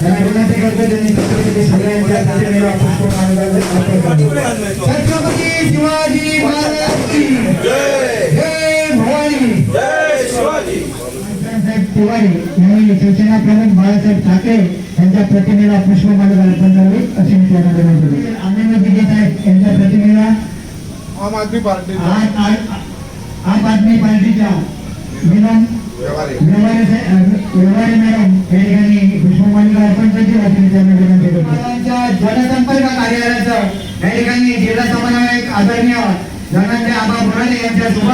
हो छत्रपती शिवाजी महाराज जय भवानी बाळासाहेब तिवारी यांनी शिवसेना प्रमुख बाळासाहेब ठाकरे यांच्या प्रतिमेला पुष्पमाला अर्पण करावी अशी मी त्यांना विनंती आनंद दिगे साहेब यांच्या प्रतिमेला आम आदमी पार्टी आम आदमी पार्टीच्या विनोद व्यवहारे मॅडम या ठिकाणी जनसंपर्क कार्यालयाचं या ठिकाणी जिल्हा समन्वयक आदरणीय धनंजय आबा बोराडे यांच्या शुभ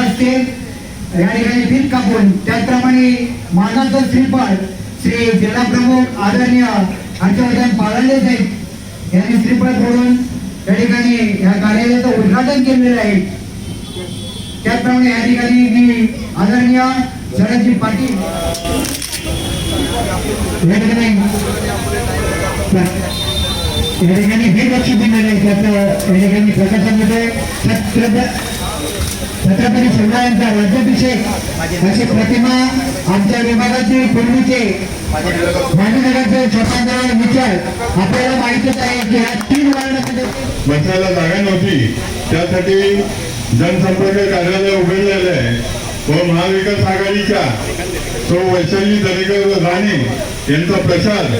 या ठिकाणी फीत कापून त्याचप्रमाणे मानाचं श्रीफळ श्री जिल्हा प्रमुख आदरणीय हर्षवर्धन पाळंडे साहेब यांनी श्रीफळ फोडून या ठिकाणी या कार्यालयाचं उद्घाटन केलेलं आहे. त्याचप्रमाणे या ठिकाणी मी आदरणीय शरदजी पाटील. या ठिकाणी या ठिकाणी हे लक्ष दिलेलं आहे. त्याचं या ठिकाणी प्रकाशामध्ये छत्रप- छत्रपती शिवरायांचा राज्याभिषेक अशी प्रतिमा आमच्या विभागाचे पूर्वीचे गांधीनगरचे स्वतंत्र विचार आपल्याला माहितीच आहे की ह्या तीन वर्णामध्ये बसायला जागा नव्हती. त्यासाठी जनसंपर्क कार्यालय उघडलेलं आहे. व महाविकास आघाडीच्या सौ वैशाली दरेकर राणे यांचा प्रचार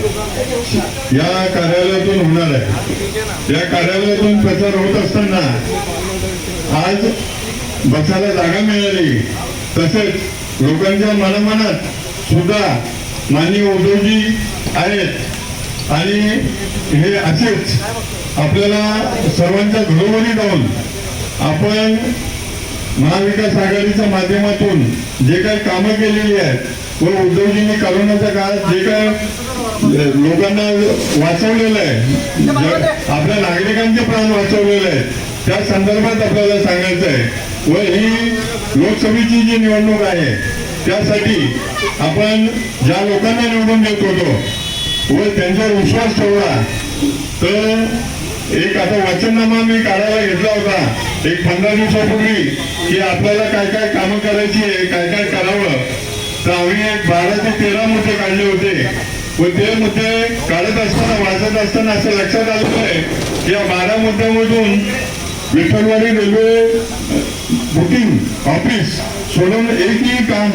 या कार्यालयातून होणार आहे. या कार्यालयातून प्रचार होत असताना आज बसायला जागा मिळाली. तसेच लोकांच्या मनामनात सुद्धा माननीय उद्धवजी आहेत. आणि हे असेच आपल्याला सर्वांच्या घरोघरी जाऊन आपण महाविकास आघाडीच्या माध्यमातून जे काही कामं केलेली आहेत व उद्धवजींनी करोनाच्या काळात जे काय लोकांना वाचवलेलं आहे आपल्या नागरिकांचे प्राण वाचवलेले आहेत त्या संदर्भात आपल्याला सांगायचं आहे. व ही लोकसभेची जी निवडणूक आहे त्यासाठी आपण ज्या लोकांना निवडून देत होतो व त्यांच्यावर विश्वास ठेवला तर एक आता वचननामा मी काढायला घेतला होता. एक पंधरा दिवसापूर्वी की आपल्याला काय काय कामं करायची आहे काय काय करावं. तर आम्ही एक बारा ते तेरा मुद्दे काढले होते. व ते मुद्दे काढत असताना वाचत असताना असं लक्षात आलेलं आहे की या बारा मुद्द्यामधून विठ्ठलवाडी रेल्वे बुकिंग ऑफिस सोडून एकही काम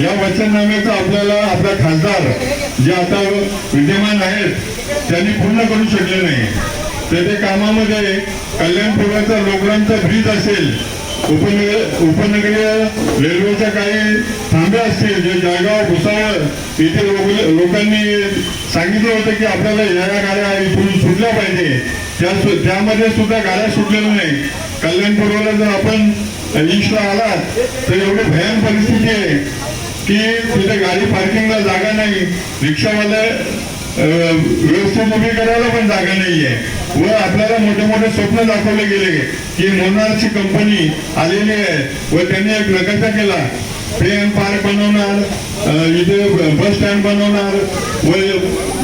या वचननाम्याचं आपल्याला आपला खासदार जे आता विद्यमान आहेत त्यांनी पूर्ण करू शकले नाही. तेथे ते कामामध्ये कल्याणपुराचा लोकलांचा ब्रिज असेल उपनगर उपनगरीय रेल्वेच्या काही थांबे असतील जे जळगाव भुसावळ इथे लोकांनी सांगितलं होतं की आपल्याला या या गाड्या इथून सुटल्या पाहिजे. त्या त्यामध्ये सुद्धा गाड्या सुटलेल्या नाही. कल्याणपूर्वला जर आपण ईस्टला आलात तर एवढी भयान परिस्थिती आहे की तिथे गाडी पार्किंगला जागा नाही. रिक्षावाले व्यवस्थित उभी करायला पण जागा नाहीये. व आपल्याला मोठे मोठे स्वप्न दाखवले गेले की मोनारची कंपनी आलेली आहे. व त्यांनी एक नकाशा केला. प्रेम पार्क बनवणार इथे बस स्टँड बनवणार. व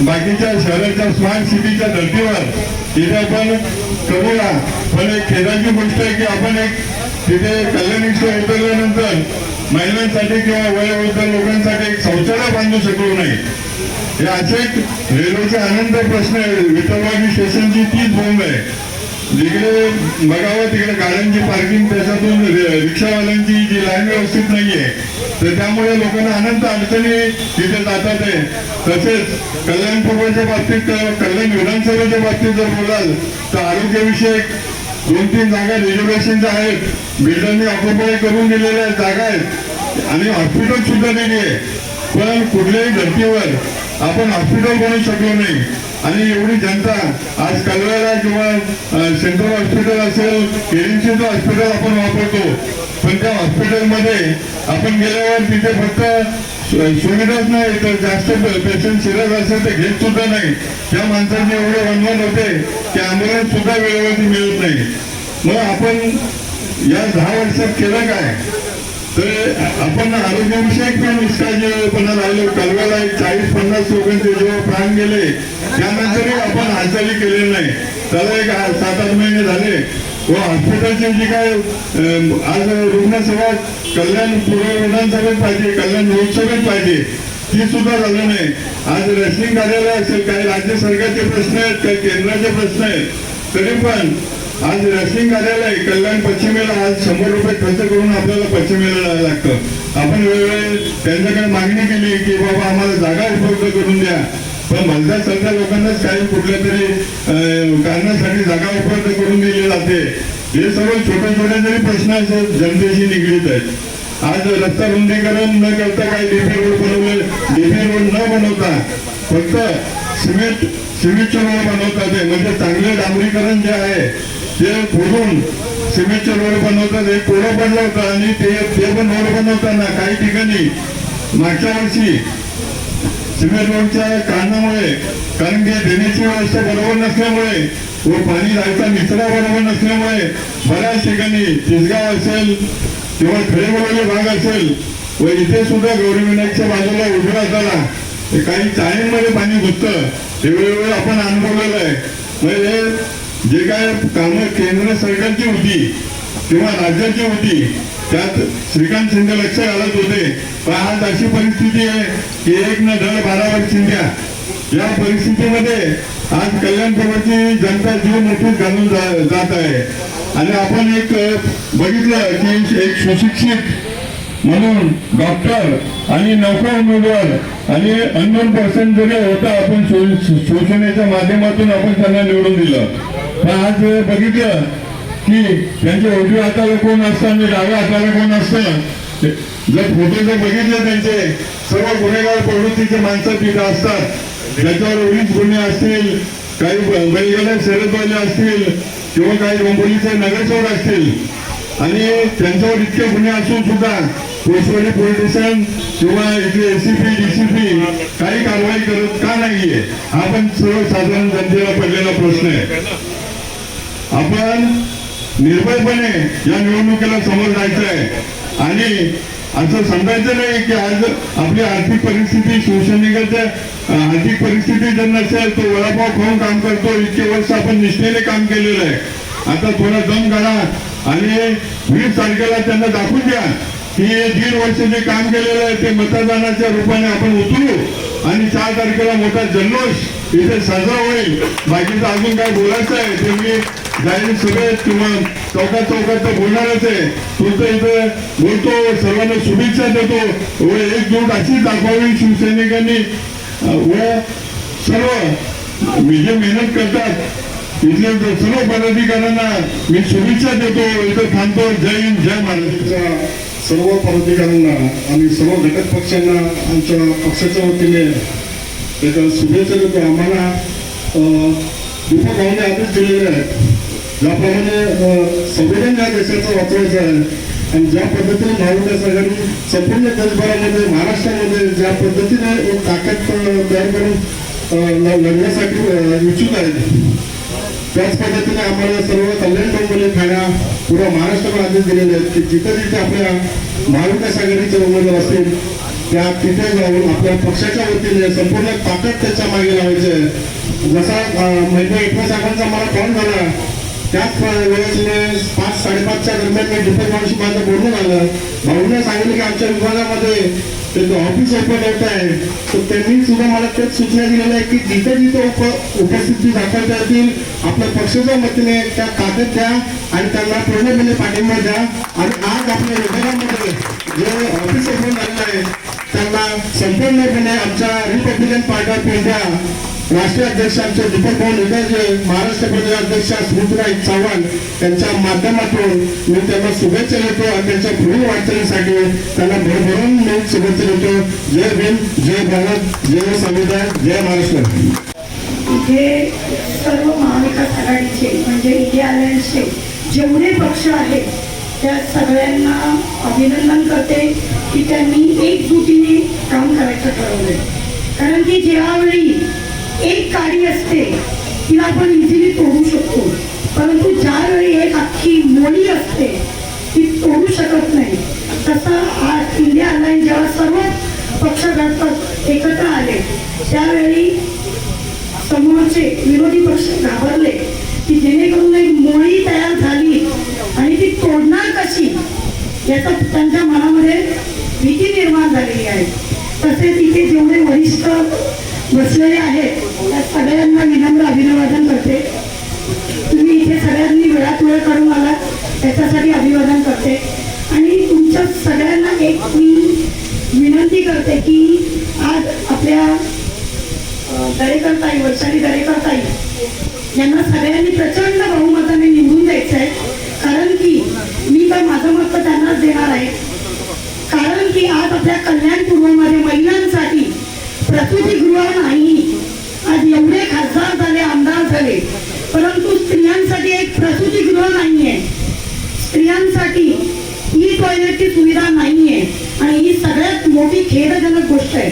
बाकीच्या शहराच्या स्मार्ट सिटीच्या धर्तीवर तिथे आपण करूया. पण एक खेदाची गोष्ट आहे की आपण एक तिथे कल्याण एक्सप्रेस उतरल्यानंतर महिलांसाठी किंवा वयोवृद्ध लोकांसाठी एक शौचालय बांधू शकलो नाही. हे असे रेल्वेचे अनंत प्रश्न आहे विठ्ठलवाडी स्टेशनची तीच बोंब आहे. जिकडे बघावं तिकडे गाड्यांची पार्किंग त्याच्यातून रिक्षावाल्यांची जी लाईन व्यवस्थित नाहीये तर त्यामुळे लोकांना अनंत अडचणी तिथे जातात आहे. तसेच कल्याण पूर्वाच्या बाबतीत कल्याण विधानसभेच्या बाबतीत जर बोलाल तर आरोग्यविषयक दोन तीन जागा रिझर्वेशनच्या आहेत. बिल्डरनी ऑक्युपाय करून दिलेल्या जागा आहेत. आणि हॉस्पिटल सुद्धा दिली आहे. पण कुठल्याही धर्तीवर आपण हॉस्पिटल बनवू शकलो नाही. आणि एवढी जनता आज कलव्याला किंवा सेंट्रल हॉस्पिटल असेल केरिंगचं हॉस्पिटल आपण वापरतो. पण त्या हॉस्पिटलमध्ये आपण गेल्यावर तिथे फक्त सुविधाच नाही तर जास्त पेशंट सिरियस असेल तर घेत सुद्धा नाही. त्या माणसांनी एवढे वनवन होते की ॲम्ब्युलन्स सुद्धा वेळेवरती मिळत नाही. मग आपण या दहा वर्षात केलं काय? तर आपण आरोग्याविषयक पण निष्काळजीपणा राहिलो. कलव्याला एक चाळीस पन्नास लोकांचे जेव्हा प्राण गेले त्यानंतरही आपण हालचाली केलेली नाही. त्याला एक सात आठ महिने झाले. व हॉस्पिटलची जी काय आज रुग्णसेवा कल्याण पूर्व विधानसभेत पाहिजे कल्याण लोकसभेत पाहिजे ती सुद्धा झालं नाही. आज रेशनिंग कार्यालय असेल काही राज्य सरकारचे प्रश्न आहेत काही केंद्राचे प्रश्न आहेत तरी पण आज रेशनिंग कार्यालय कल्याण पश्चिमेला आज शंभर रुपये खर्च करून आपल्याला पश्चिमेला जायला लागतं. आपण वेळोवेळी त्यांच्याकडे मागणी केली की बाबा आम्हाला जागा उपलब्ध करून द्या. पण भलत्या सध्या लोकांनाच काही कुठल्या तरी कारणासाठी जागा उपलब्ध करून दिली जाते. हे सर्व छोटे छोटे जरी प्रश्न असतात जनतेशी निगडीत आहेत. आज रस्ता रुंदीकरण न करता काही डीपी रोड बनवले डीपी रोड न बनवता फक्त सिमेंट सिमेंटचे रोड बनवतात. ते म्हणजे चांगले डांबरीकरण जे आहे ते फोडून सिमेंटचे रोड बनवतात एक कोडं पडला होता आणि ते ते पण रोड बनवताना काही ठिकाणी मागच्या वर्षी सिमेंट रोडच्या कारणामुळे कारण की देण्याची व्यवस्था बरोबर नसल्यामुळे व पाणी जायचा निचरा बरोबर नसल्यामुळे बऱ्याच ठिकाणी तिसगाव असेल किंवा खडेबोळले भाग असेल व इथे सुद्धा गौरीविनायकच्या बाजूला उजव्या झाला काही चाळींमध्ये पाणी घुसतं हे वेळोवेळी आपण अनुभवलेलं आहे. म्हणजे जे काय कामं केंद्र सरकारची होती किंवा राज्याची होती त्यात श्रीकांत शिंदे लक्ष घालत होते. पण आज अशी परिस्थिती आहे की एक न धड बारावर शिंद्या. या परिस्थितीमध्ये आज कल्याणपूरची जनता जीव मोठीच घालून जात आहे. आणि आपण एक बघितलं की एक सुशिक्षित म्हणून डॉक्टर आणि नौका उमेदवार आणि अननोन पर्सन जरी होता आपण शो- शोषणेच्या माध्यमातून आपण त्यांना निवडून दिलं. पण आज बघितलं की त्यांच्या उजव्या हाताला कोण असतं आणि डाव्या हाताला कोण असतं? जर फोटो जर बघितले त्यांचे सर्व गुन्हेगार प्रवृत्तीचे माणसं तिथे असतात. ज्याच्यावर उरीच गुन्हे असतील काही ब- बैलगाड्या शर्यतवाले असतील किंवा काही डोंबोलीचे नगरसेवक असतील. आणि त्यांच्यावर इतके गुन्हे असून सुद्धा पोस्टवाडी पोलीस स्टेशन किंवा इथले एसीपी डीसीपी काही कारवाई करत का नाहीये? हा पण सर्वसाधारण जनतेला पडलेला प्रश्न आहे. आपण निर्भयपणे या निवडणुकीला समोर जायचं आहे आणि असं समजायचं नाही की आज आपली आर्थिक परिस्थिती शिवसैनिकाच्या आर्थिक परिस्थिती जर नसेल तो वडापाव खाऊन काम करतो. इतके वर्ष आपण निष्ठेने काम केलेलं आहे. आता थोडा दम काढा आणि वीस तारखेला त्यांना दाखवून द्या. हे दीड वर्ष जे काम केलेलं आहे ते मतदानाच्या रूपाने आपण उतरू आणि चार तारखेला मोठा जल्लोष इथे साजरा होईल. बाकीचं अजून काय बोलायचं आहे ते मी जाहीर सभेत किंवा चौकात चौकात तर बोलणारच आहे. तुमचं इथं बोलतो सर्वांना शुभेच्छा देतो. व एकजूट अशीच दाखवावी शिवसैनिकांनी. व सर्व मी जे मेहनत करतात इथल्या सर्व पदाधिकाऱ्यांना मी शुभेच्छा देतो. इथं थांबतो. जय हिंद जय महाराष्ट्र. सर्व पदाधिकाऱ्यांना आणि सर्व घटक पक्षांना आमच्या पक्षाच्या वतीने त्याच्या शुभेच्छा देतो. आम्हाला अं, दीपक भाऊने आदेश दिलेले आहेत. ज्याप्रमाणे संविधान या देशाचं वाचवायचं आहे आणि ज्या पद्धतीने महाविकास आघाडी संपूर्ण देशभरामध्ये महाराष्ट्रामध्ये ज्या पद्धतीने एक ताकद तयार करून लढण्यासाठी इच्छुक आहेत त्याच पद्धतीने आम्हाला सर्व कल्याण डोंबोली ठाण्या पुढे महाराष्ट्राला आदेश दिलेले आहेत की जिथे जिथे आपल्या महाविकास आघाडीचे उमेदवार असतील त्या तिथे जाऊन आपल्या पक्षाच्या वतीने संपूर्ण ताकद त्याच्यामागे लावायचे आहे. जसा महिला एकनाथ साहेबांचा मला फोन झाला त्याच वेळेस मी पाच साडेपाचच्या दरम्यान मी डिफेन्स माझं बोलणं झालं. भाऊने सांगितलं की आमच्या विभागामध्ये ते ऑफिस ओपन होत आहे. तर त्यांनी सुद्धा मला त्यात सूचना दिलेल्या आहे की जिथे जिथे उप उपस्थिती दाखवता येतील आपल्या पक्षाच्या वतीने त्या ताकद द्या आणि त्यांना पूर्णपणे पाठिंबा द्या. आणि आज आपल्या विभागामध्ये जे ऑफिस ओपन झालेलं आहे त्यांना संपूर्णपणे आमच्या रिपब्लिकन पार्टी ऑफ इंडिया राष्ट्रीय अध्यक्ष आमचे दीपक भाऊ निगाजे महाराष्ट्र प्रदेश अध्यक्ष स्मृतीराज चव्हाण यांच्या माध्यमातून मी त्यांना शुभेच्छा देतो आणि त्यांच्या पुढील वाटचालीसाठी त्यांना भरभरून मी शुभेच्छा देतो. जय भीम जय भारत जय संविधान जय महाराष्ट्र. इथे सर्व महाविकास आघाडीचे म्हणजे इंडिया अलायन्सचे जेवढे पक्ष आहेत त्या सगळ्यांना अभिनंदन करते की त्यांनी एकजुटीने काम करायचं ठरवलंय. कारण की ज्यावेळी एक काडी असते तिला आपण इझिली तोडू शकतो. परंतु ज्यावेळी एक अख्खी मोळी असते ती तोडू शकत नाही. तसं आज इंडिया अलायन्स जेव्हा सर्व पक्ष घटक एकत्र आले त्यावेळी समोरचे विरोधी पक्ष घाबरले. की जेणेकरून एक मोळी तयार झाली आणि ती तोडणार कशी याचा त्यांच्या मनामध्ये भीती निर्माण झालेली आहे. तसेच इथे जेवढे वरिष्ठ बसलेले आहेत त्या सगळ्यांना विनम्र अभिनंदन करते. तुम्ही इथे सगळ्यांनी वेळात वेळ करून आला त्याच्यासाठी अभिवादन करते. आणि तुमच्या सगळ्यांना एक मी विनंती करते की आज आपल्या दरेकर ताई वैशाली दरेकर ताई यांना सगळ्यांनी प्रचंड बहुमताने निवडून द्यायचं आहे. कारण की मी तर माझं मत त्यांनाच देणार आहे. कारण की आज आपल्या कल्याणपूर्वमध्ये महिलांसाठी प्रसूतीगृह नाही. आज एवढे खासदार झाले आमदार झाले. परंतु स्त्रियांसाठी एक प्रसूतीगृह नाहीये. स्त्रियांसाठी ई टॉयलेटची सुविधा नाहीये. आणि ही सगळ्यात मोठी खेदजनक गोष्ट आहे.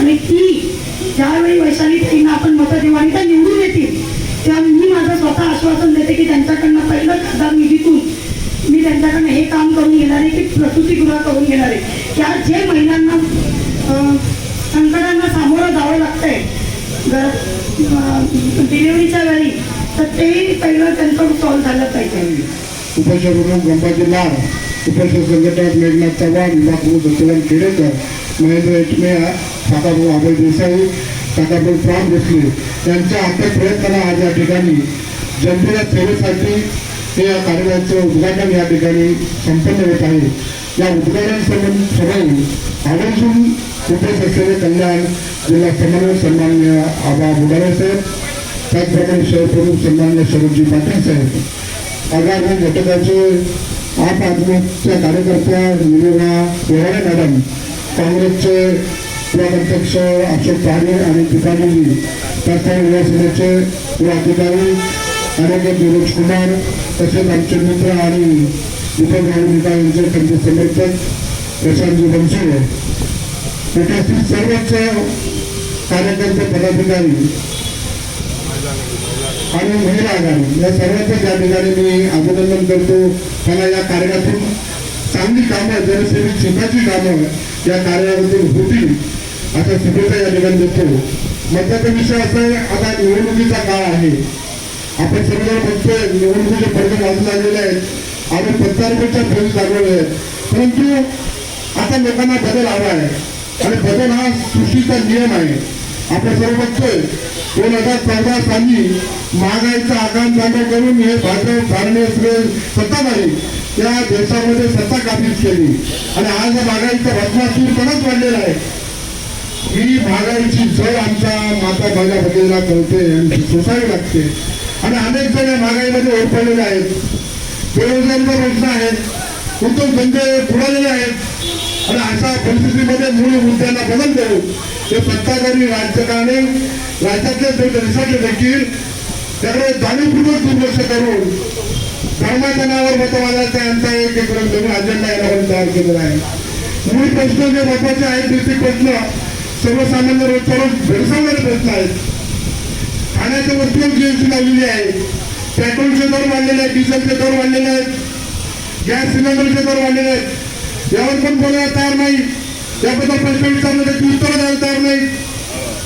आणि ती ज्यावेळी वैशाली ताईंना आपण मतं देऊ आणि त्या निवडून येतील तेव्हा मी माझं स्वतः आश्वासन देते की त्यांच्याकडनं पहिलं खासदार निधीतून मी त्यांच्याकडनं हे काम करून घेणार आहे की प्रसूतीगृह करून घेणार आहे. त्या जे महिलांना संकटांना सामोरं जावं लागतंय डिलिव्हरीच्या वेळी तर ते पहिलं त्यांचं सॉल्व्ह झालं पाहिजे. उपशहप्रमुख गंपाजी लाड उपशहर संघटक मेघनाथ चव्हाण विभाग प्रमुख सत्यवान खेडेकर महेंद्र एटमे सातापूर अभय देसाई सातापूर प्राण घेतले यांच्या अथक प्रयत्नाला आज या ठिकाणी जनतेच्या सेवेसाठी हे या कार्यालयाचं उद्घाटन या ठिकाणी संपन्न होत आहे. या उद्घाटन सभेत आवर्जून उपस्थित असलेले कल्याण जिल्हा समन्वय सन्मान्य आबा बुडारे साहेब त्याचप्रमाणे शहरप्रमुख सन्मान्य शरदजी पाटील साहेब आगामी घटकाचे आप आदमीच्या कार्यकर्त्या निरुणा मॅडम काँग्रेसचे ब्लॉक अक्षर अशोक पारे आणि पिताजी प्रस्थान युवा अधिकारी आरोग्य निरोज कुमार तसेच आमचे मित्र आणि दीपक नागरिका यांचे त्यांचे समर्थक प्रशांतजी बनसोडे. उपस्थित सर्वच कार्यकर्ते पदाधिकारी आणि महिला आघाडी. या सर्वांचं त्या ठिकाणी मी अभिनंदन करतो. मला या कार्यातून चांगली कामं जनसेवी सुखाची कामं या कार्यामधून होतील. अशा शुभेच्छा या ठिकाणी देतो महत्त्वाचा विषय असा आहे आता निवडणुकीचा काळ आहे. आपण सर्व बघतोय निवडणुकीचे पडदे बाजू लागलेले आहेत. आणि प्रचारपेक्षा फेरी लागलेले आहेत. परंतु आता लोकांना बदल हवा आहे. आणि बदल हा सृष्टीचा नियम आहे. आपण सर्व बघतोय दोन हजार चौदा साली महागाईचा आगाम जागा करून हे भाजप भारणे सत्ताधारी त्या देशामध्ये सत्ता काबीज केली. आणि आज या महागाईचा पणच वाढलेला आहे? ही महागाईची सोय आमच्या माता भाज्या भगिनीला कळते आणि सोसावी लागते. आणि अनेक जण या महागाईमध्ये ओळखलेले आहेत. बेरोजगारीचा प्रश्न आहे उद्योगधंदे बुडालेले आहेत. आणि अशा परिस्थितीमध्ये मूळ मुद्द्यांना बदल देऊ हे सत्ताधारी राजकारणी राज्यातल्या देशाचे देखील त्याकडे जाणीवपूर्वक दुर्लक्ष करून धर्माच्या नावावर मतं यांचा एक एक अजेंडा यावर तयार केलेला आहे. मूळ प्रश्न जे महत्त्वाचे आहेत बेसिक प्रश्न सर्वसामान्य रोजगार रोज भेडसावणारे प्रश्न आहेत. खाण्याच्या वस्तूवर जीएसटी लावलेली आहे. पेट्रोलचे दर वाढलेले आहेत डिझेलचे दर वाढलेले आहेत. गॅस सिलेंडरचे दर वाढलेले आहेत. यावर पण बोलायला तयार नाही. याबद्दल प्रश्न विचारले त्याची उत्तरं द्यायला तयार नाही.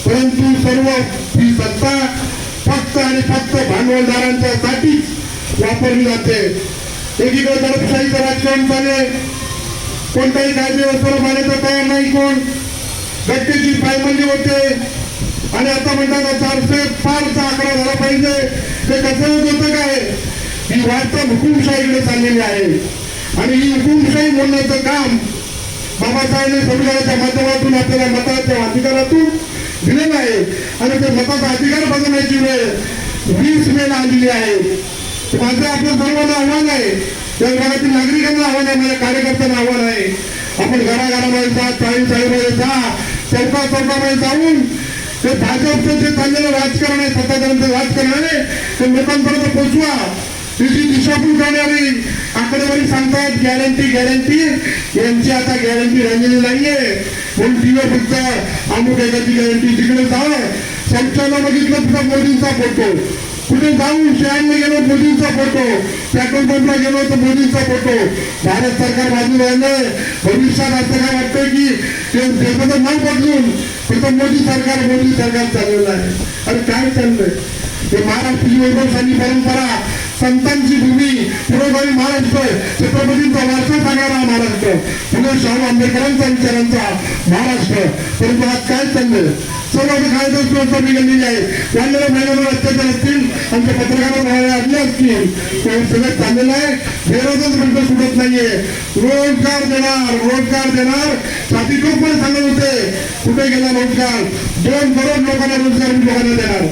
परंतु सर्व ही सत्ता फक्त आणि फक्त भांडवलदारांच्या साठीच वापरली जाते. एकीकडे दडपशाहीचं राजकारण चालू आहे. कोणताही कायदे व्यवस्थेला मानायचं तयार नाही कोण. व्यक्तीची पायमल्ली म्हणजे होते. आणि आता म्हणतात चारशे पारचा आकडा झाला पाहिजे. ते कसं होत होतं काय? ही वार्ता हुकुमशाहीकडे चाललेली आहे. आणि ही हुकुमशाही बोलण्याचं काम बाबासाहेबांनी संविधानाच्या माध्यमातून आपल्याला मताच्या अधिकारातून दिलेलं आहे. आणि ते मताचा अधिकार बदलण्याची वेळ वीस मेला आलेली आहे. माझं आपलं सर्वांना आव्हान आहे. त्या विभागातील नागरिकांना आव्हान आहे. माझ्या कार्यकर्त्यांना आव्हान आहे. आपण घराघरामध्ये जा चाळी चाळीमध्ये जा चौका चौकामध्ये जाऊन ते भाजपचं जे चाललेलं राजकारण आहे सत्ताधाऱ्यांचं राजकारण आहे ते लोकांपर्यंत पोचवा. तिची दिशाभूल करणारी आकडेवारी सांगतात गॅरंटी गॅरंटी यांची आता गॅरंटी राहिलेली नाहीये. म्हणून टीव्ही फक्त अमुक एकाची गॅरंटी तिकडे जावं शौचालय बघितलं तुझा मोदींचा फोटो कुठे जाऊन शहरला गेलो मोदींचा फोटो पेट्रोल पंपला गेलो तर मोदींचा फोटो भारत सरकार बाजूला राहिलंय. भविष्यात असं काय वाटतंय की ते देशाचं नाव बदलून त्याचं मोदी सरकार मोदी सरकार चाललेलं आहे. अरे काय चाललंय? ते महाराष्ट्राची वैभवशाली परंपरा संतांची भूमी पुरोगामी महाराष्ट्र छत्रपतींचा वारसा सांगणारा महाराष्ट्र. पुणे शाहू आंबेडकरांचा विचारांचा महाराष्ट्र. परंतु आज काय चाललंय? सर्व कायदा सुव्यवस्था बिघडलेली आहे. अत्याचार असतील आमच्या पत्रकारांना आणले असतील. सगळं चाललेलं आहे. बेरोजगार म्हणतो सुटत नाहीये. रोजगार देणार रोजगार देणार. छाती पण सांगत होते. कुठे गेला रोजगार? दोन करोड लोकांना रोजगार लोकांना देणार.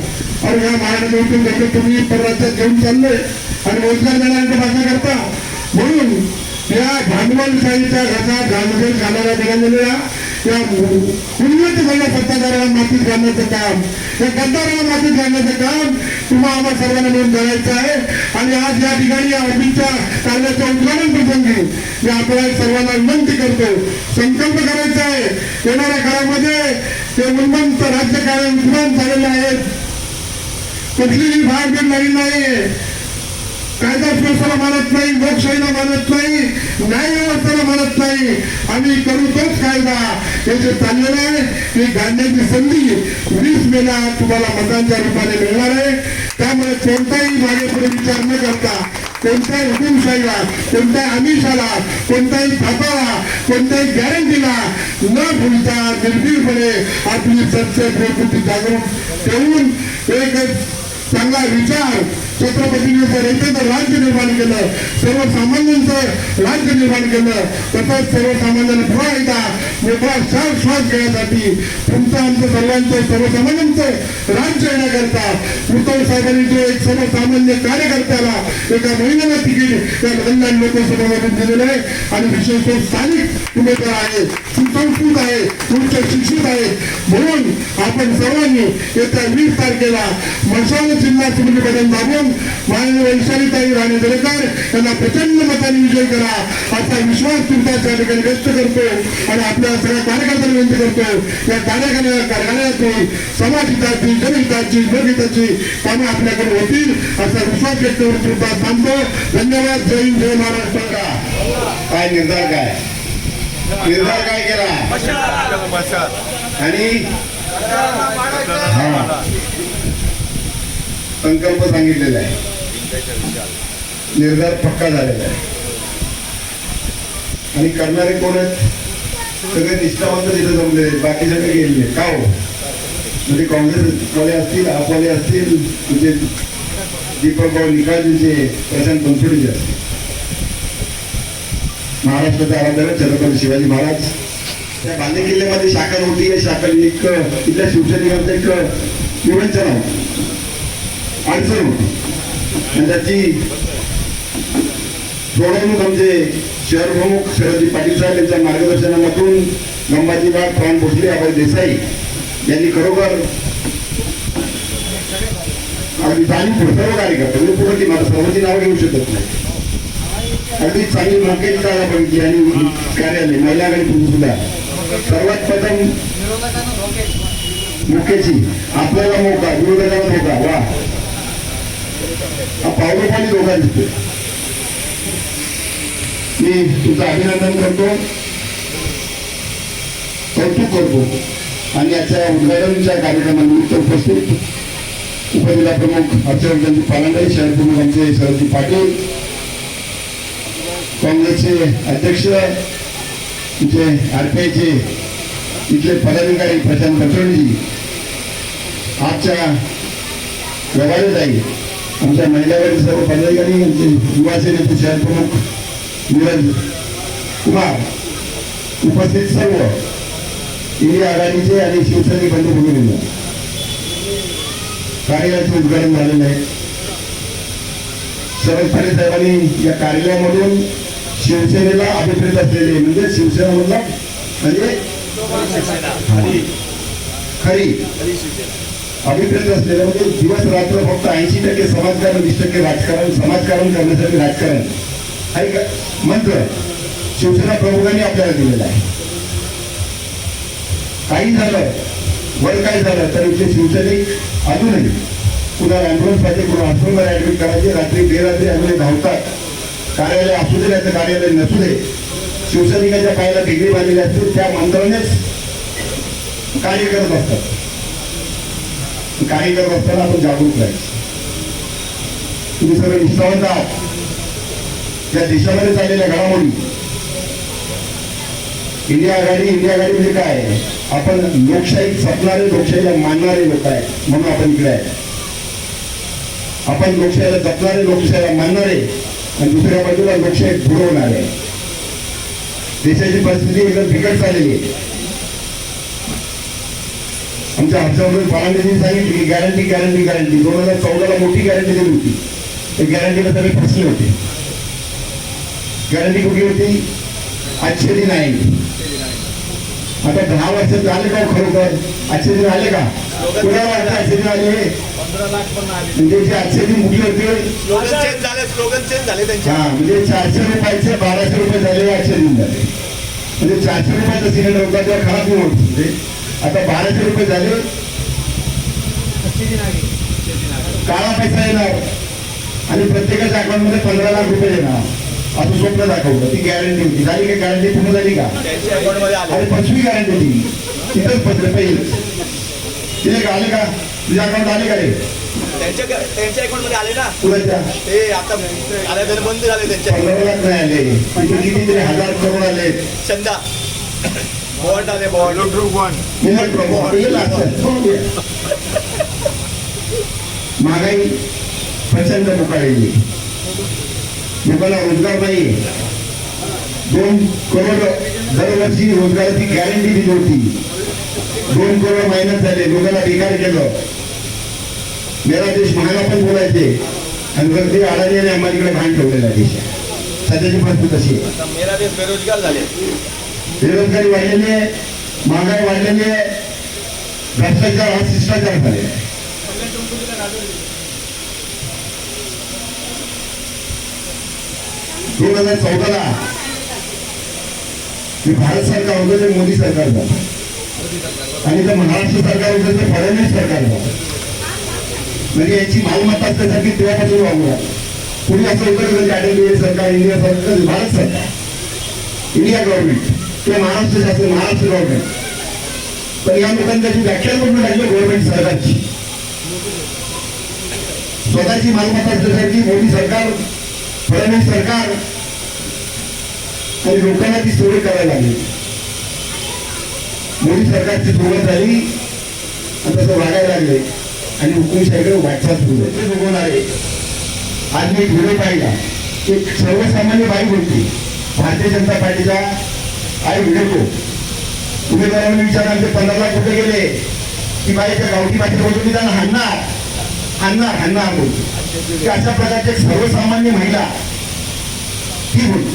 आणि या महाराष्ट्रात उठून तुम्ही परराज्यात घेऊन चालले आणि रोजगार देण्याची भाषा करता. म्हणून या भांडवलशाहीच्या घासात घालमेल घालायला निघालेल्या या उन्नत झाल्या सत्ताधाऱ्याला मातीत घालण्याचं काम. या गद्दाराला मातीत घालण्याचं काम तुम्हा आम्हा सर्वांना मिळून करायचं आहे. आणि आज या ठिकाणी या ऑफिसच्या कार्याच्या उद्घाटन प्रसंगी मी आपल्याला सर्वांना विनंती करतो. संकल्प करायचा आहे. येणाऱ्या काळामध्ये ते उन्मंत राज्यकारण विद्वान झालेले आहेत कुठलीही भाग नाही. नाहीये कायदा सुव्यवस्थेला मानत नाही लोकशाहीला मानत नाही न्याय व्यवस्थेला मानत नाही. आम्ही करू तोच कायदा. हे जे चाललेलं आहे ते गाडण्याची संधी वीस मेला तुम्हाला मतांच्या रूपाने मिळणार आहे. त्यामुळे कोणताही मागे विचार न करता कोणत्याही हुकुमशाहीला कोणत्याही आमिषाला कोणत्याही थापाला कोणत्याही गॅरंटीला न भूलता निर्भीडपणे आपली सत्य प्रकृती जागरूक ठेवून एक चांगला विचार छत्रपतींनी जर एकत्र राज्य निर्माण केलं. सर्वसामान्यांचं राज्य निर्माण केलं. तसंच सर्वसामान्यांना पुन्हा एकदा मोठा श्वास श्वास घेण्यासाठी तुमचं आमचं सर्वांचं सर्वसामान्यांचं राज्य येण्याकरता उद्धव साहेबांनी जो एक सर्वसामान्य कार्यकर्त्याला एका महिन्याला तिकीट त्या कल्याण लोकसभेमधून दिलेलं आहे. आणि विशेष स्थानिक उमेदवार आहे? सुसंस्कृत आहे. उच्च शिक्षित आहे. म्हणून आपण सर्वांनी येत्या वीस तारखेला मशाल जिल्हा समिती बदल दाबून माननीय वैशालीताई राणे दरेकर यांना प्रचंड मताने विजय करा. असा विश्वास तुमचा त्या ठिकाणी व्यक्त करतो आणि आपल्या सगळ्या कार्यकर्त्यांना विनंती करतो. या कार्यक्रम कार्यालयातून समाजहिताची जनहिताची लोकहिताची कामं आपल्याकडे होतील असा विश्वास व्यक्त करून तुमचा थांबतो. धन्यवाद. जय हिंद. जय महाराष्ट्र. काय निर्धार काय? निर्धार काय केला? आणि? संकल्प सांगितलेला आहे. निर्धार पक्का झालेला आहे. आणि करणारे कोण आहेत? सगळे निष्ठावंत तिथे जमले. बाकी सगळे गेलेले. का हो? म्हणजे काँग्रेस वाले असतील आपवाले असतील म्हणजे दीपक भाऊ निकाळजीचे प्रशांत बनसोडीचे असतील. महाराष्ट्राचा आराध्य छत्रपती शिवाजी महाराज. त्या बांधे किल्ल्यामध्ये शाखा नव्हती या शाखा एक इथल्या शिवसैनिकांचं एक विवंचन आहे. अडचण होती. आणि त्याची सोडवणूक आमचे शहरप्रमुख शरदजी पाटील साहेब यांच्या मार्गदर्शनामधून गंबाजीबाग प्राण भोसले अभय देसाई यांनी खरोखर अगदी जाणीव सर्व कार्यकर्ते म्हणजे पुढे ती मला सर्वांची म्हणजे नावं घेऊ शकत नाही. अगदी चांगली मोकेची जागा पाहिजे आणि कार्यालय महिला आणि पुरुष सुद्धा. सर्वात प्रथम मुख्याची आपल्याला मोका विरोधकाला मोका वा. हा पावलं पाणी धोका दिसतो मी तुमचं अभिनंदन करतो. कौतुक करतो. आणि याच्या उद्घाटनच्या कार्यक्रमानिमित्त उपस्थित उपजिल्हा प्रमुख हर्षवर्धनजी पालांडे शहर प्रमुख आमचे शरदजी पाटील काँग्रेसचे अध्यक्ष इथे आरपीआयचे इथले पदाधिकारी प्रशांत कचोडजी आजच्या व्यवहार आहे. आमच्या महिलावरील सर्व पदाधिकारी आमचे युवा नेते शहर प्रमुख नीरज कुमार उपस्थित सर्व. इंडिया आघाडीचे आणि शिवसैनिक बंधू भगिनींना कार्यालयाचे उद्घाटन झालेलं आहे. शरद पवार साहेबांनी या कार्यालयामधून शिवसेनेला अभिप्रेत असलेले म्हणजे शिवसेना मधला म्हणजे खरी अभिप्रेत असलेलं म्हणजे दिवस रात्र फक्त ऐंशी टक्के समाजकारण वीस टक्के राजकारण समाजकारण करण्यासाठी राजकारण. हा एक मंत्र. शिवसेना प्रमुखांनी आपल्याला दिलेला आहे. काही झालं वर काय झालं तर इथले शिवसैनिक अजूनही पुन्हा अँब्युलन्स पाहिजे कुणा हॉस्पिटलमध्ये ऍडमिट करायचे. रात्री बेरात्री अजूनही धावतात. कार्यालय असू दे त्याचं कार्यालय नसू दे. शिवसैनिकाच्या पायाला डिग्री बांधलेली असते त्या मंत्रानेच कार्य करत असतात. कार्य करत असताना आपण जागरूक राहायचं. तुम्ही सगळे निष्ठावंत आहात. या देशामध्ये चाललेल्या घडामोडी. इंडिया आघाडी इंडिया आघाडी म्हणजे काय? आपण लोकशाही जपणारे लोकशाहीला मानणारे लोक आहे म्हणून आपण इकडे आहे. आपण लोकशाहीला जपणारे लोकशाहीला मानणारे आणि दुसऱ्या बाजूला लोकशाही आहे देशाची परिस्थिती एकदम बिकट झालेली आहे. आमच्या हर्षवर्धन फडणवीसांनी सांगितलं की गॅरंटी गॅरंटी गॅरंटी दोन हजार चौदाला मोठी गॅरंटी दिली होती. ते गॅरंटीला सगळे फसले होते. गॅरंटी कुठली होती? आजचे दिन आहे आता दहा वर्ष झाले का हो खरोखर? आजचे दिन आले का? कुणाला आजचे दिन आले म्हणजे दिन मुखले होते स्लोगन चेंज झाले स्लोगन चेंज झाले त्यांचे. हा म्हणजे चारशे रुपयाचे बाराशे रुपये झाले दिन झाले. म्हणजे चारशे रुपयाचा सिलेंडर होता तेव्हा खराब होत होते आता बाराशे रुपये झाले. काळा पैसा येणार. आणि प्रत्येकाच्या अकाउंटमध्ये पंधरा लाख रुपये येणार. असं स्वप्न दाखवलं. ती गॅरंटी होती. झाली का गॅरंटी पूर्ण झाली का? त्यांच्या अकाउंटमध्ये आले. अरे पंचवी गॅरंटी दिली तिथंच पत्र दिले का आले का? तुझ्या अकाउंट आले का रे? त्यांच्या त्यांच्या अकाउंटमध्ये आले ना? तुला ते आता आल्या तरी बंद झाले त्यांच्या. पंधरा लाख नाही आले. तिथे कितीतरी हजार करोड आले. चंदा. बॉन्ड आले बॉन्ड. महागाई प्रचंड मुकाळलेली लोकांना रोजगार नाही. दोन करोड दरवर्षी रोजगाराची गॅरंटी दिली होती. दोन करोड महिन्यात झाले. लोकांना बेकार केलं. देश महागा पण बोलायचे आणि ते अडाणी आणि अंबानीकडे भान ठेवलेला आहे देशात. सध्याची परिस्थिती तशी आहे. मेरा देश बेरोजगार झाले. बेरोजगारी वाढलेली आहे महागाई वाढलेली आहे भ्रष्टाचार हा शिष्टाचार झालेला आहे. दोन हजार चौदाला हे भारत सरकार होतं ते मोदी सरकार झालं. आणि जर महाराष्ट्र सरकार होतं ते फडणवीस सरकार झालं. म्हणजे याची मालमत्ता असल्यासारखी तेव्हापासून वागू पुढे असं होतं की म्हणजे सरकार इंडिया सरकार भारत सरकार. इंडिया गव्हर्नमेंट किंवा महाराष्ट्र शासन महाराष्ट्र गव्हर्नमेंट पण या लोकांनी त्याची व्याख्या करून लागली गव्हर्नमेंट सरकारची. स्वतःची मालमत्ता असल्यासारखी मोदी सरकार फडणवीस सरकार आणि लोकांना ती सोय करायला लागली. मोदी सरकारची सुरुवात झाली आणि तसं वागायला लागले. आणि हुकुमशाहीकडे वाटचाल सुरू झाली. ते बघवणारे आज मी एक व्हिडिओ पाहिला. एक सर्वसामान्य बाई होती भारतीय जनता पार्टीचा आहे व्हिडिओ उमेदवारांनी विचारला आमचे पंधरा लाख कुठे गेले? की बाईच्या गावठी भाषेत बोलतो की त्यांना हाणणार. हाणणार हाणणार बोलतो. की अशा प्रकारची सर्वसामान्य महिला ती बोलतो.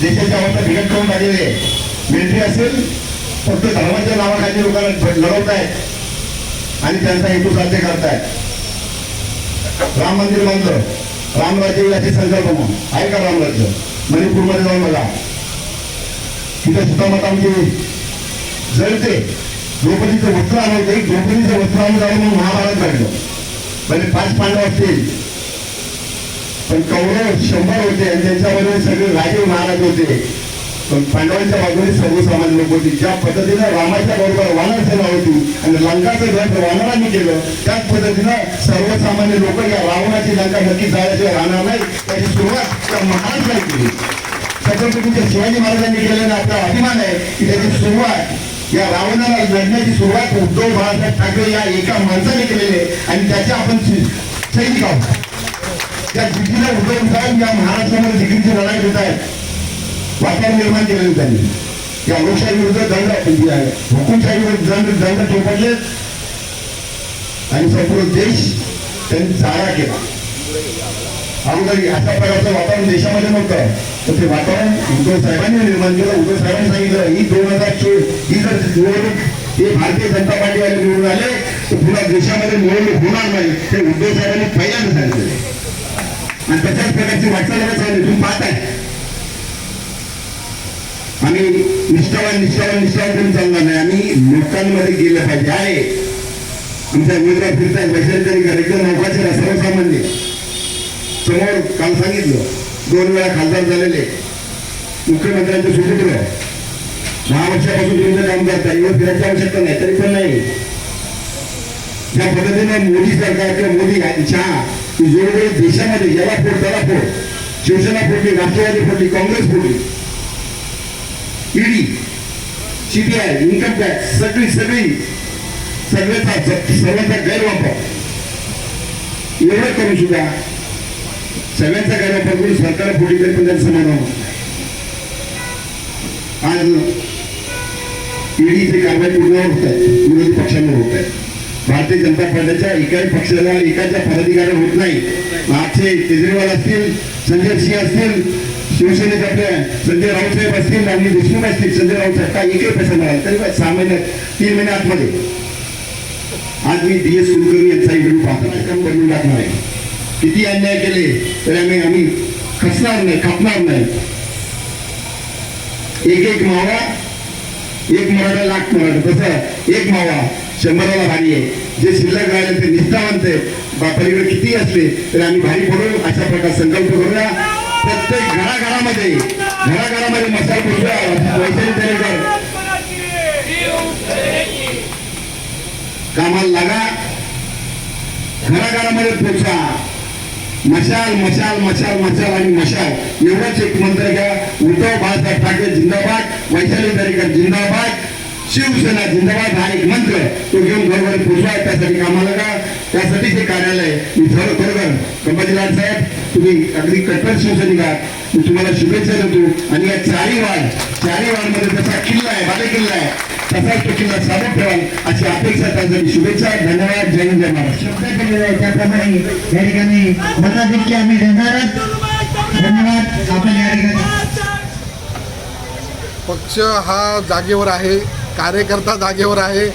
देशाची अवस्था बिघट करून लागलेली आहे. मिलिटरी असेल फक्त धर्माच्या नावाखाली लोकांना लढवत आहेत आणि त्यांचा हेतू साध्य करतायत राम मंदिर बांधलं रामराज्य याची संकल्पना आहे का रामराज्य मणिपूरमध्ये जाऊन बघा. तिथे सुद्धा मत आमची जळते द्रौपदीचं वस्त्र आणलं होतं द्रौपदीचं वस्त्र आणून जाऊन म्हणून महाभारत घडलं. म्हणजे पाच पांडव असतील. पण कौरव शंभर होते आणि त्यांच्यामध्ये सगळे राजे महाराज होते. पण पांडवांच्या बाजूने सर्वसामान्य लोक होती ज्या पद्धतीनं रामाच्या बरोबर वानर सेवा होती आणि लंकाचं घट वानरांनी केलं त्याच पद्धतीनं सर्वसामान्य लोक या रावणाची लंका नक्की जायचे राहणार नाही. त्याची सुरुवात त्या महाराजांनी केली. छत्रपतीच्या शिवाजी महाराजांनी केलेला आपला अभिमान आहे की त्याची सुरुवात या रावणाला लढण्याची सुरुवात उद्धव बाळासाहेब ठाकरे या एका माणसाने केलेली आहे आणि त्याचे आपण सैनिक आहोत त्या जिद्दीला उद्धव साहेब या महाराष्ट्रामध्ये जिद्दीची लढाई देत आहेत वातावरण निर्माण केलेलं त्यांनी या लोकशाही विरुद्ध दंड म्हणजे आहे. हुकुमशाही विरुद्ध दंड दंड थोपडले आणि संपूर्ण देश त्यांनी जाळा केला. अगोदर अशा प्रकारचं वातावरण देशामध्ये नव्हतं. तर ते वातावरण उद्धव साहेबांनी निर्माण केलं. उद्धव साहेबांनी सांगितलं ही दोन हजार चोवीस ही जर निवडणूक हे भारतीय जनता पार्टी वाले निवडून आले तर पुन्हा देशामध्ये निवडणूक होणार नाही. ते उद्धव साहेबांनी पहिल्यांदा सांगितले. आणि तशाच प्रकारची वाटचाल सांगितली तुम्ही पाहताय. आणि निष्ठावान निष्ठावान निष्ठावान चालणार नाही. आम्ही लोकांमध्ये गेलं पाहिजे. आहे. आमच्या उमेदवार फिरताय वैशाली तरी एकदम नौकाचे सर्वसामान्य. समोर काल सांगितलं दोन वेळा खासदार झालेले. मुख्यमंत्र्यांचे सुपुत्र. दहा वर्षापासून तुमचं काम करता एवढं फिरायची आवश्यकता नाही तरी पण नाही. ज्या पद्धतीने मोदी सरकार किंवा मोदी यांच्या जोडवे देशामध्ये याला फोड त्याला फोड. शिवसेना फोडली राष्ट्रवादी फोडली काँग्रेस फोडली. ईडी सीबीआय इन्कम टॅक्स सगळी सगळी सगळ्याचा सगळ्याचा गैरवापर. एवढं करू सुद्धा सगळ्यांचा गैरवापर करून सरकार फोडली तरी पण त्यांचं समाधान आज ईडीची कारवाई पूर्णवर होत आहे. विरोधी पक्षांवर होत आहे. भारतीय जनता पार्टीच्या एकाही पक्षाला एकाच्या पदाधिकारी होत नाही. आजचे केजरीवाल असतील संजय सिंह असतील शिवसेनेचे आपल्या संजय राऊत साहेब असतील आणि देशमुख असतील संजय राऊत साहेब काय एकही पैसा मिळाला तरी काय सहा महिन्यात तीन महिने आतमध्ये. आज मी डी एस कुलकर्णी यांचा इंटरव्ह्यू पाहतो. बनवून टाकणार आहे. किती अन्याय केले तरी आम्ही आम्ही खसणार नाही खपणार नाही. एक एक मावा एक मराठा लाख मराठा. तसं एक मावा शंभराला भारी आहे. जे शिल्लक राहिले ते निष्ठावंत आहे. बापरीकडे किती असले तरी आम्ही भारी पडू अशा प्रकार संकल्प करूया. प्रत्येक घराघरामध्ये घराघरामध्ये मसाल पोचूया वैशाली कामाला लागा. घराघरामध्ये पोचा. मशाल मशाल मशाल मशाल आणि मशाल. एवढंच एक मंत्र घ्या. उद्धव बाळासाहेब ठाकरे जिंदाबाद. वैशाली दरेकर जिंदाबाद. शिवसेना जिंदाबाद हा एक मंत्र. तो घेऊन घरोघरी पोचवा. त्यासाठी कामाला लागा. त्यासाठी हे कार्यालय मी खरं खरोखर संभाजीराज साहेब तुम्ही अगदी कट्टर शिवसैनिक आहात मी तुम्हाला शुभेच्छा देतो. आणि या चारी वाढ चारी वाढमध्ये जसा किल्ला आहे बाले किल्ला आहे तसाच तो किल्ला साधत ठेवाल अशी अपेक्षा त्यासाठी शुभेच्छा धन्यवाद जय हिंद जय महाराष्ट्र. शब्द केलेला आहे त्याप्रमाणे या ठिकाणी मताधिक्य आम्ही देणारच धन्यवाद. आपण या ठिकाणी पक्ष हा जागेवर आहे कार्यकर्ता जागेवर आहे.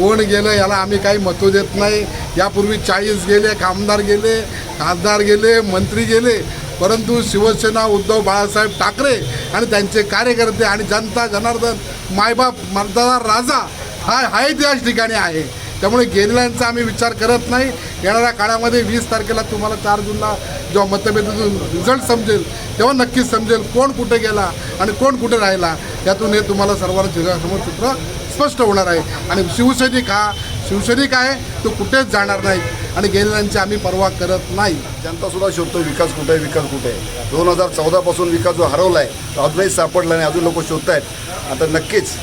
कोण गेलं याला आम्ही काही महत्त्व देत नाही. यापूर्वी चाळीस गेले आमदार गेले खासदार गेले मंत्री गेले. परंतु शिवसेना उद्धव बाळासाहेब ठाकरे आणि त्यांचे कार्यकर्ते आणि जनता जनार्दन मायबाप मतदार राजा हा हाच त्याच ठिकाणी आहे. त्यामुळे गेलेल्यांचा आम्ही विचार करत नाही. येणाऱ्या काळामध्ये वीस तारखेला तुम्हाला चार जूनला जेव्हा मतभेदातून रिझल्ट समजेल तेव्हा नक्कीच समजेल कोण कुठे गेला आणि कोण कुठे राहिला. यातून हे तुम्हाला सर्वांना जगासमोर चित्र स्पष्ट होणार आहे. आणि शिवसैनिक हा शिवसैनिक आहे तो कुठेच जाणार नाही. आणि गेलेल्यांची आम्ही पर्वा करत नाही. जनतासुद्धा शोधतो विकास कुठे आहे विकास कुठे आहे? दोन हजार चौदापासून विकास जो हरवला आहे तो अजूनही सापडला नाही अजून लोक शोधत आहेत आता नक्कीच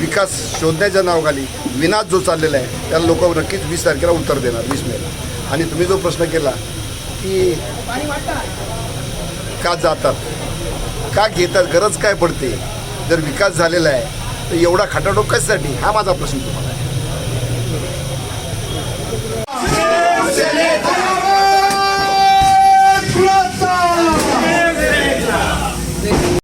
विकास शोधण्याच्या नावाखाली विनाश जो चाललेला आहे त्याला लोक नक्कीच वीस तारखेला उत्तर देणार वीस मेला आणि तुम्ही जो प्रश्न केला की का जातात का घेतात गरज काय पडते? जर विकास झालेला आहे तर एवढा खटाडो कशासाठी? हा माझा प्रश्न तुम्हाला. आहे